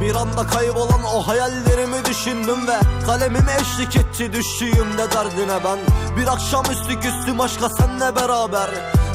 bir anda kaybolan o hayallerimi düşündüm ve Kalemim eşlik etti. Düştüğümde derdine ben Bir akşamüstü küstüm aşka senle beraber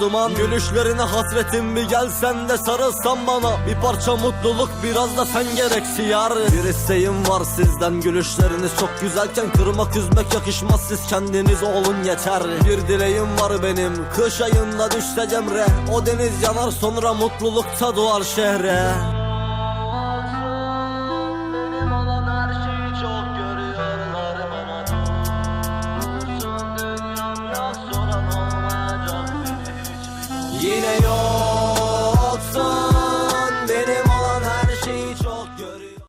duman Gülüşlerine hasretim bir gelsen de sarılsan bana Bir parça mutluluk biraz da sen gereksi yar Bir isteğim var sizden gülüşleriniz çok güzelken Kırmak üzmek yakışmaz siz kendiniz olun yeter Bir dileğim var benim kış ayında düşse cemre O deniz yanar sonra mutlulukta doğar şehre yine yok.